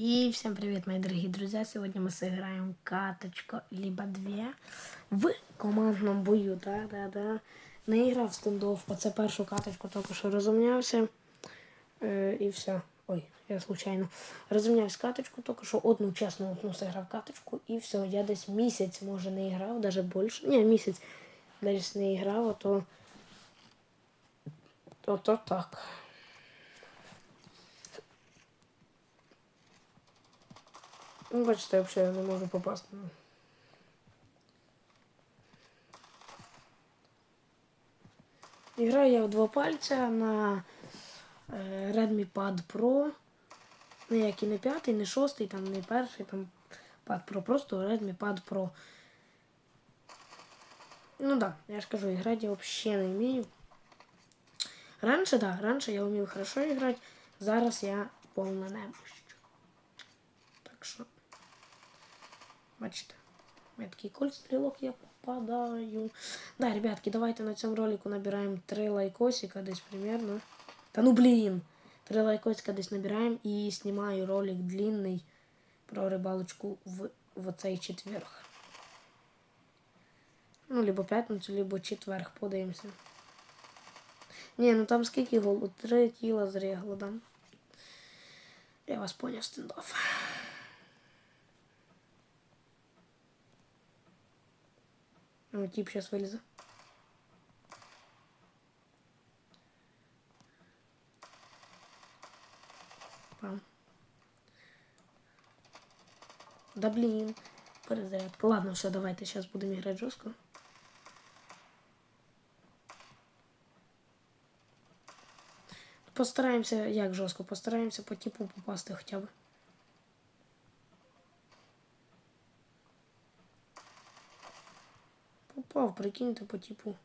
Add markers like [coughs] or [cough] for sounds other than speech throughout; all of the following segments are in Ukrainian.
И всем привет, мои дорогие друзья! Сегодня мы сыграем каточку, либо две в командному бою. Да-да-да. Не грав стендов, оце першу каточку тільки що розумнявся. Е, і все. Ой, я случайно. Розумнявся каточку, тільки що одну чесно одну сыграв каточку, і все. Я десь місяць, може, не грав, навіть більше. Ні, місяць десь не грав, а то. То, то так. Ну, бачите, я взагалі не можу попасти. Граю я в два пальця на е, Redmi Pad Pro. Ніякий не п'ятий, не шостий, там не перший, там Pad Pro, просто Redmi Pad Pro. Ну да, я ж кажу, играть я вообще не вмію. Раньше, да, раньше я умел хорошо играть, зараз я повна немощ. Так що. Бачите, мене такий кольт стрілок я попадаю. Да, ребятки, давайте на цьому ролику набираємо 3 лайкосика десь примерно. Та ну блін! 3 лайкосика десь набираємо і знімаю ролик длинний про рибалочку в, в цей четверг. Ну, либо п'ятницю, либо четверг, подивимося. Ні, ну там скільки голу? Три тіла зрігло, да? Я вас поняв, стендов. Ну, тип сейчас вылезет. Пам. Да блин. Перезарядка. Ладно, все, давайте сейчас будем играть жестко. Постараємося, як жорстко, постараємося по типу попасти хоча б. Прикиньте по типу.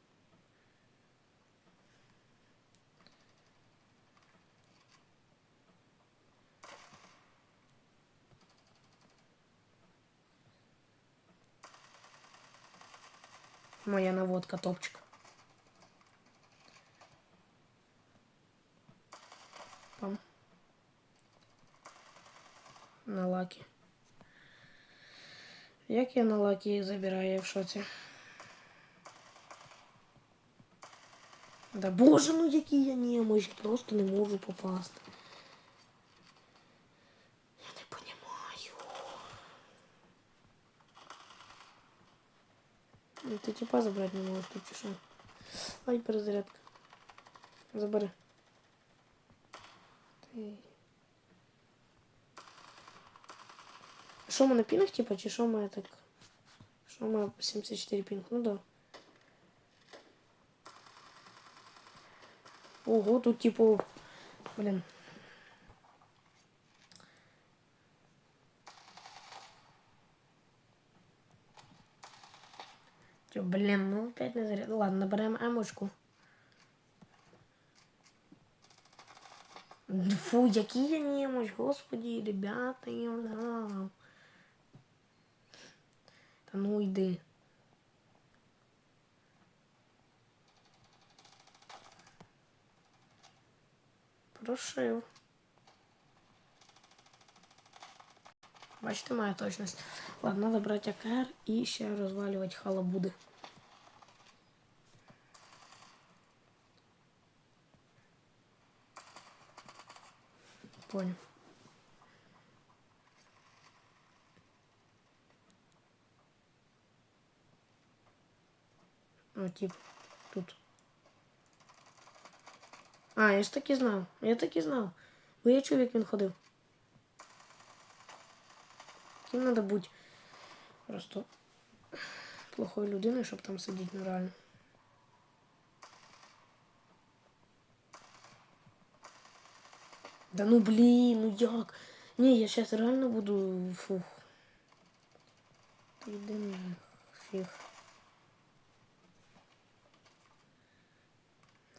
Моя наводка топчик. Пам. На лаки. Як я на лаки забираю я в шоці? Да боже, ну який я немощ, просто не можу попасти. Я не понимаю. Ну, ти типа забрати не можеш тут що? Ай, перезарядка. Забери. Ти. Що в мене пінг, типа, чи що мене так? Що мене 74 пінг? Ну да. Ого, тут типу, блин. Чё, блин, ну опять не заряд. Ладно, набираем емочку. Фу, який я немощ, господи, ребята, я. Та ну йди. Прошив. Бачите, моя точність. Ладно, надо брати АКР і ще розвалювати халабуди. Понял. Ну, тип, тут. А, я ж так і знав. Я так і знав. Бо я чув, як він ходив. Ким треба бути просто плохою людиною, щоб там сидіти ну. Да ну блін, ну як? Ні, я зараз реально буду фух. Йди на фіг.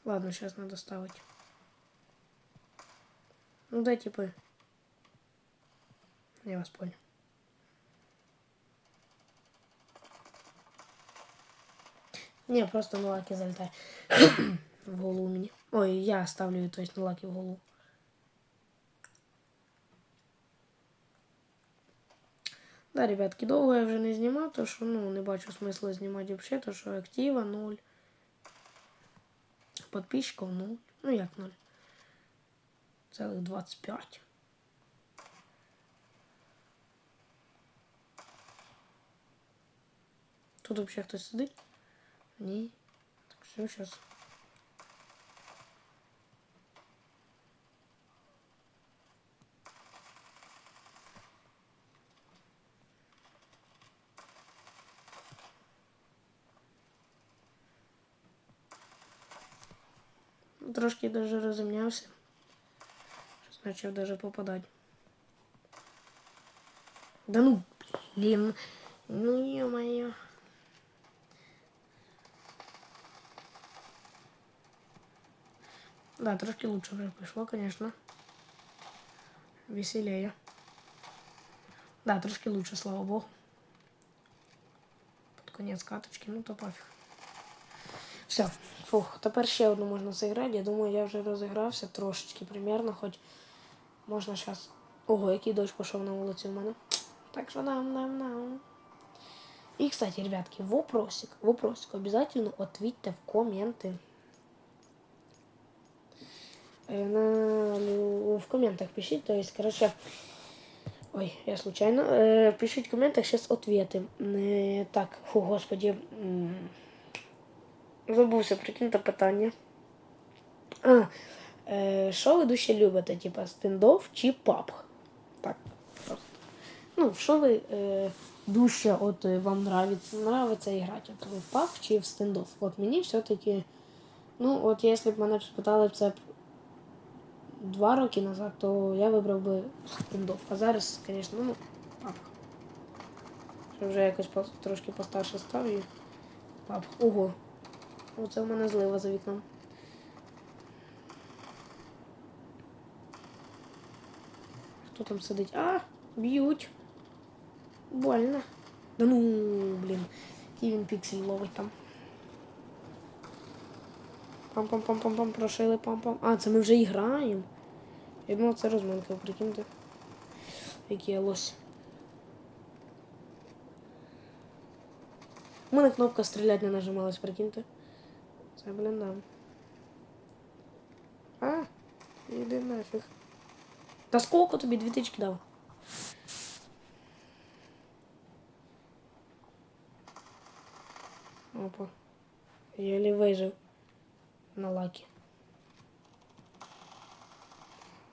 Ладно, сейчас надо ставить. Ну да, типа. Я вас понял. Не, просто на лаки залетай. [coughs] в голову мне. Ой, я ставлю, то есть на лаки в голову. Да, ребятки, довго я вже не знімав, то що ну, не бачу смисла знімати взагалі, то що актива 0. Подписчиків 0. Ну як 0? Целых 25. Тут вообще хтось сидить? Ні. Так все, сейчас. Трошки даже розімнявся. Щось почав даже попадати. Да ну, блин. Ну, ё-моё. Да, трошки лучше уже пошло, конечно. Веселее. Да, трошки лучше, слава богу. Под конец каточки, ну то пофіг. Все, фух, тепер ще одну можна зіграти. Я думаю, я вже розігрався трошечки примерно, хоч можна зараз. Ого, який дощ пішов на вулиці у мене. Так що нам, нам, нам. И, кстати, ребятки, вопросик, вопросик. Обязательно ответьте в комменты. Э, На, ну, в комментах пишите, то есть, короче, ой, я случайно, э, пишите в комментах сейчас ответы. Э, так, фу, господи, м, забувся, прикиньте питання. А, е, що ви дужче любите, типа стендов чи паб? Так, просто. Ну, що ви е, дужче от е, вам нравится, нравится играть? От ви в паб чи в стендов? От мені все-таки, ну, от якщо б мене спитали б це два роки назад, то я вибрав би стендов. А зараз, звісно, ну, паб. Що вже якось по- трошки постарше став і паб. Ого. Оце в мене злива за вікном. Там сидить? А, б'ють. Больно. Да ну, блін. Який він піксель ловить там. Пам-пам-пам-пам-пам, прошили пам-пам. А, це ми вже і граємо. Я думав, це розминка, прикиньте. Який я лось. У мене кнопка стріляти не нажималась, прикиньте. Це, блін, да. А, іди нафіг. Та сколько тобі дві тички дав? Опа. Єлі вижив на лакі.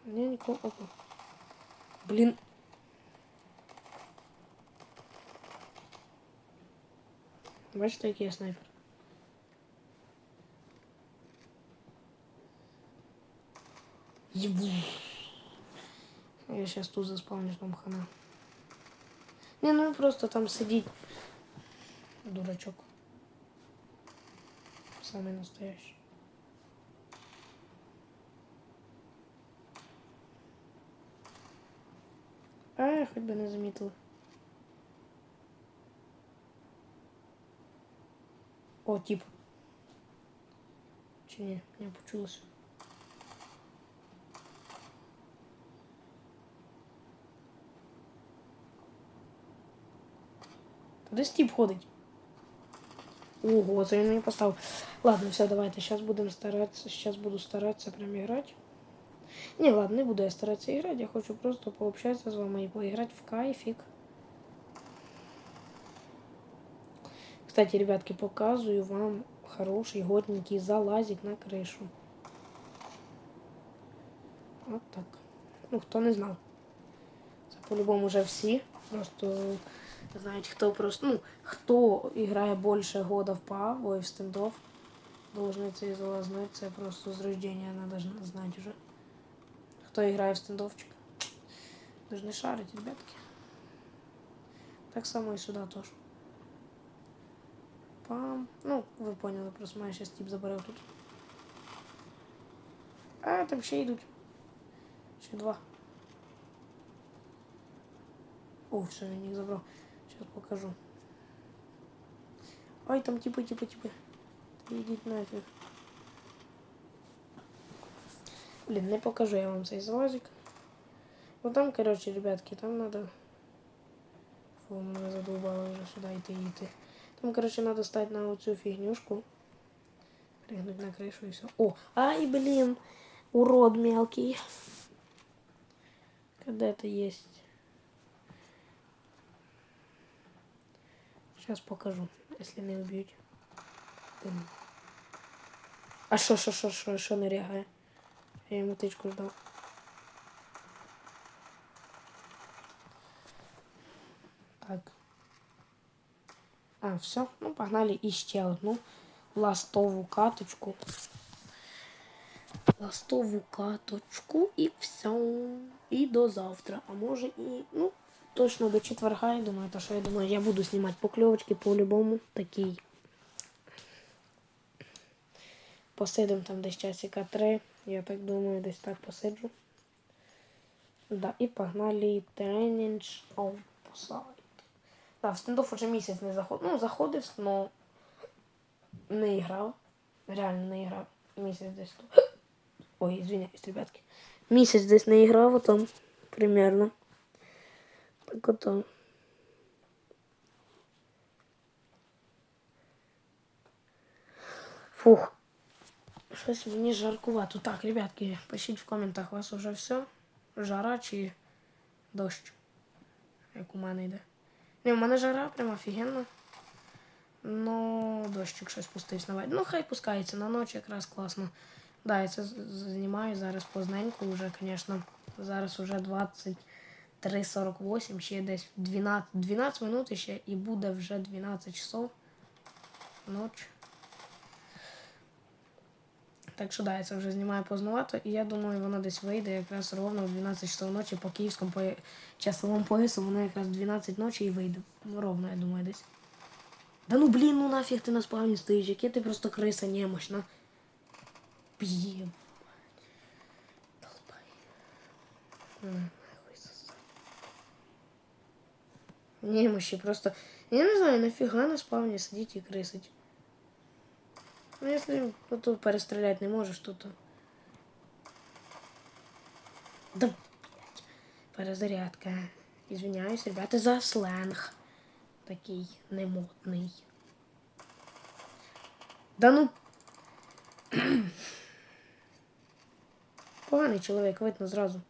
Ні, нікого. Опа. Блін. Бачите, який я снайпер? Ебу. Я сейчас тут заспавню там хана. Не, ну просто там сидеть. Дурачок. Самый настоящий. А, хоть бы не замітили. О, тип. Чи ні, не почулося. Куди Стіп ходить? Ого, це він мені поставив. Ладно, все, давайте. Сейчас будем стараться. Сейчас буду стараться прям играть. Не, ладно, не буду я стараться играть. Я хочу просто пообщаться с вами и поиграть в кайфик. Кстати, ребятки, показываю вам хороший, годненький залазик на крышу. Вот так. Ну, хто не знав. Це по-любому вже всі. Просто знають, хто просто, ну, хто грає більше года в ПА, ой, в стендов, должны залаз знати. Це просто з рождения надо ж знати вже. Хто грає в стендовчик. Должны шарить, ребятки. Так само і сюди теж. Пам. Ну, ви поняли, просто мене зараз тип забере тут. А, там ще йдуть. Ще два. О, все, він їх забрав. Сейчас покажу. Ой, там типы, типы, типы. Идите нафиг. Блин, не покажу я вам цей залазик. Ну там, короче, ребятки, там надо Фу, мене задовбало вже сюди йти йти. Там, короче, надо стать на оцю фігнюшку. Пригнуть на кришу і все. О, ай, блин, урод мелкий. Когда это есть? Сейчас покажу, если не убьють. Блин. А що, що, що, що, що не? Я йому тичку ждав. Так. А, все. Ну, погнали іще одну ластову каточку. Ластову каточку і все. І до завтра. А може і, ну, точно до четверга, я думаю, то що я думаю, я буду знімати покльовочки по-любому. Такий. Посидим там десь часика три. Я так думаю, десь так посиджу. Да, і погнали тренінг сайт. Да, в стендоф уже місяць не заходив. Ну, заходив, но не грав. Реально не грав. Місяць десь тут. Ой, извиняюсь, ребятки. Місяць десь не грав, там примерно. Так ото. Фух. Щось мені жаркувато. Так, ребятки, пишіть в коментах, у вас уже все? Жара чи дощ? Як у мене йде. Не, у мене жара прям офігенно. Ну, дощик щось пустився. Ну, хай пускається на ночі якраз класно. Да, я це знімаю зараз позненько вже, звісно. Зараз уже 23.48, ще десь 12, 12 минут ще і буде вже 12 часов. Ночь. Так що да, я це вже знімаю поздновато, і я думаю, воно десь вийде якраз ровно в 12 часов ночі по київському по... часовому поясу, воно якраз в 12 ночі і вийде. Ну, ровно, я думаю, десь. Да ну блін, ну нафіг ти на спавні стоїш, яке ти просто криса немощна. Б'є. Долбай. На, нахуй сосать. Немощі просто. Я не знаю, нафіга на спавні сидіть і крисить. Ну, если тут перестрелять не можешь, то то. Да, блядь. Перезарядка. Извиняюсь, ребята, за сленг. Такий немодний. Да ну. Поганий чоловік, видно зразу.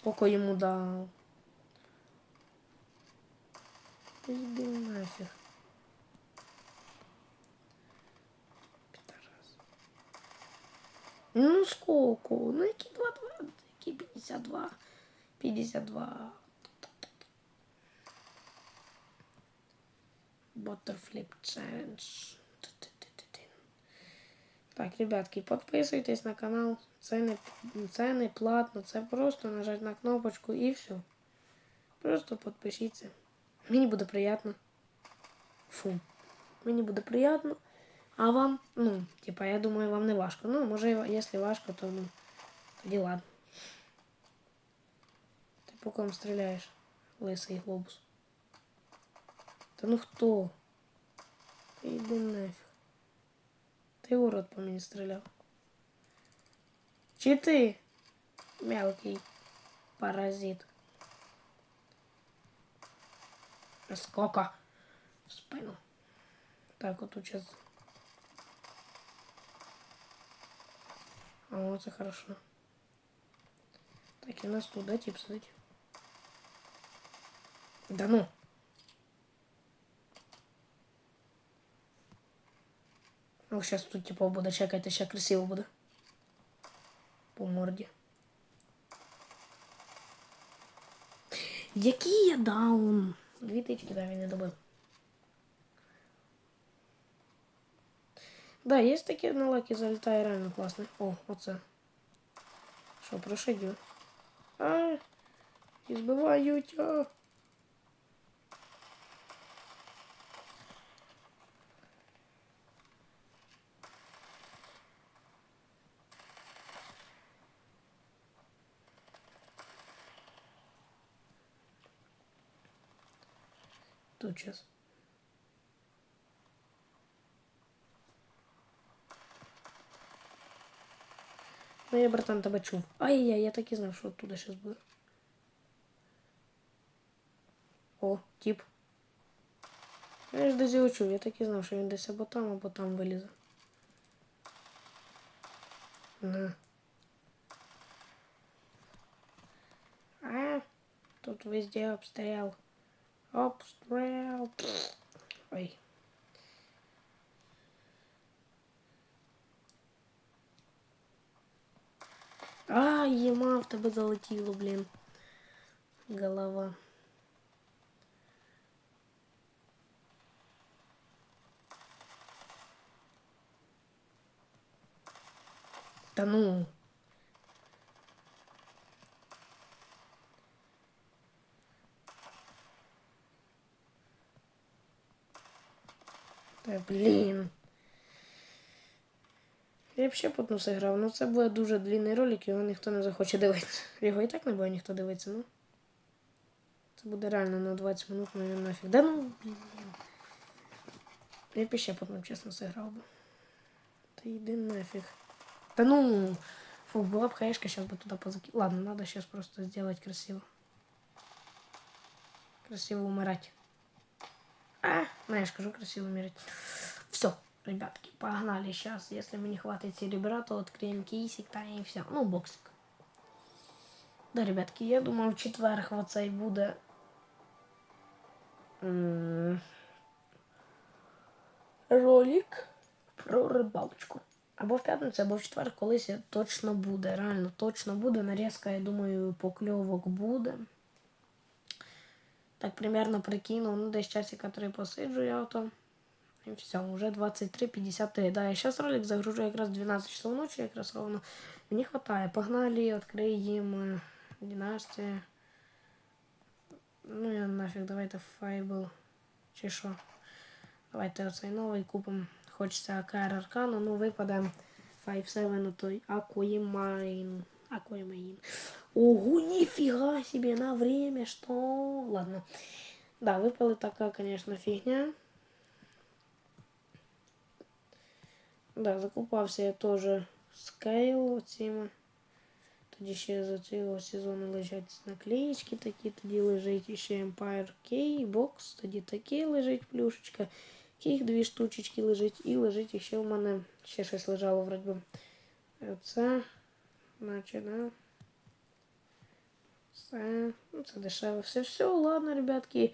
Сколько йому дав. Иди нафиг. Пидорас. Ну сколько? Ну які 22, які 52. 52. Butterflip Challenge. Так, ребятки, підписуйтесь на канал. Це не, це не платно, це просто нажати на кнопочку і все. Просто підпишіться. Мені буде приємно. Фу. Мені буде приємно. А вам, ну, типа, я думаю, вам не важко. Ну, може, якщо важко, то ну, тоді ладно. Ти по кому стріляєш, лисий глобус. Та ну хто? Ти йди нафіг. Ти урод по мені стріляв. Чи ти? Мелкий паразит. Сколько? В спину. Так, вот тут сейчас. А, вот это хорошо. Так, и нас туда тип сидить. Да ну. Ну, сейчас тут типа буде чекати, ще красиво буде. По морді. Який я даун? Дві тички, да, він не добив. Да, є таке на лаки залітає реально класно. О, оце. Що, прошидю. А, і збивають. А. Тут сейчас. Ну я, братан, тебе чув. Ай-яй, я так і знав, що оттуда щось буде. О, тип. Я ж десь його я так і знав, що він десь або там, або там вилізе. На. А, тут везде обстрел. Обстрел. Ой. А, ема в тебе залетіло, блін. Голова. Та ну. Та блін. Я б ще по одну зіграв, ну це буде дуже длинний ролик, його ніхто не захоче дивитися. Його і так не буде ніхто дивитися, ну. Це буде реально на 20 минут, ну і нафіг. Да ну, блін. Я б ще по одну чесно зіграв би. Та йди нафіг. Да ну, фу, была бы хаешка, сейчас бы туда позаки... Ладно, надо сейчас просто сделать красиво. Красиво умирать. А, ну Я же скажу, красиво умирать. Все, ребятки, погнали сейчас. Если мне не хватит серебра, то откроем кейсик, та и все. Ну, боксик. Да, ребятки, я думаю, в четверг оцей буде. Ролик про рибалочку. Або в п'ятницю, або в четвер колись точно буде. Реально точно буде. Нарізка, я думаю, покльовок буде. Так примерно прикинув. Ну, десь часика три посиджу я то. І все, вже 23.53. Да, я зараз ролик загружу якраз 12 часов ночі, якраз ровно. Мені хватає. Погнали, відкриємо династія. Ну я нафіг, давайте файбл. Чи що? Давайте оцей новий купимо. Хочеться АКР Аркану, ну випаде 5-7 той Акуїмайн. Акуїмайн. Ого, нифига себе, на время, что? Ладно. Да, выпала такая, конечно, фигня. Да, закупався я теж скейл оціми. Тоді ще з цього сезону лежать наклеїчки такі, тоді лежить ще Empire K Box, тоді такі лежить плюшечка. Таких дві штучечки лежить. І лежить ще в мене ще щось лежало вроді. Оце, наче, да. Все, ну це дешеве. Все, все, ладно, ребятки.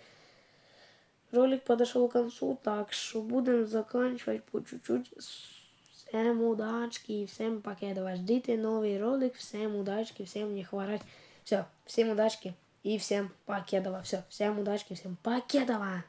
Ролик подошел к концу, так что будем заканчивать по чуть-чуть. Всем удачки, всем покедова. Ждите новый ролик, всем удачки, всем не хворать. Все, всем удачки и всем покедова. Все, всем удачки, всем покедова.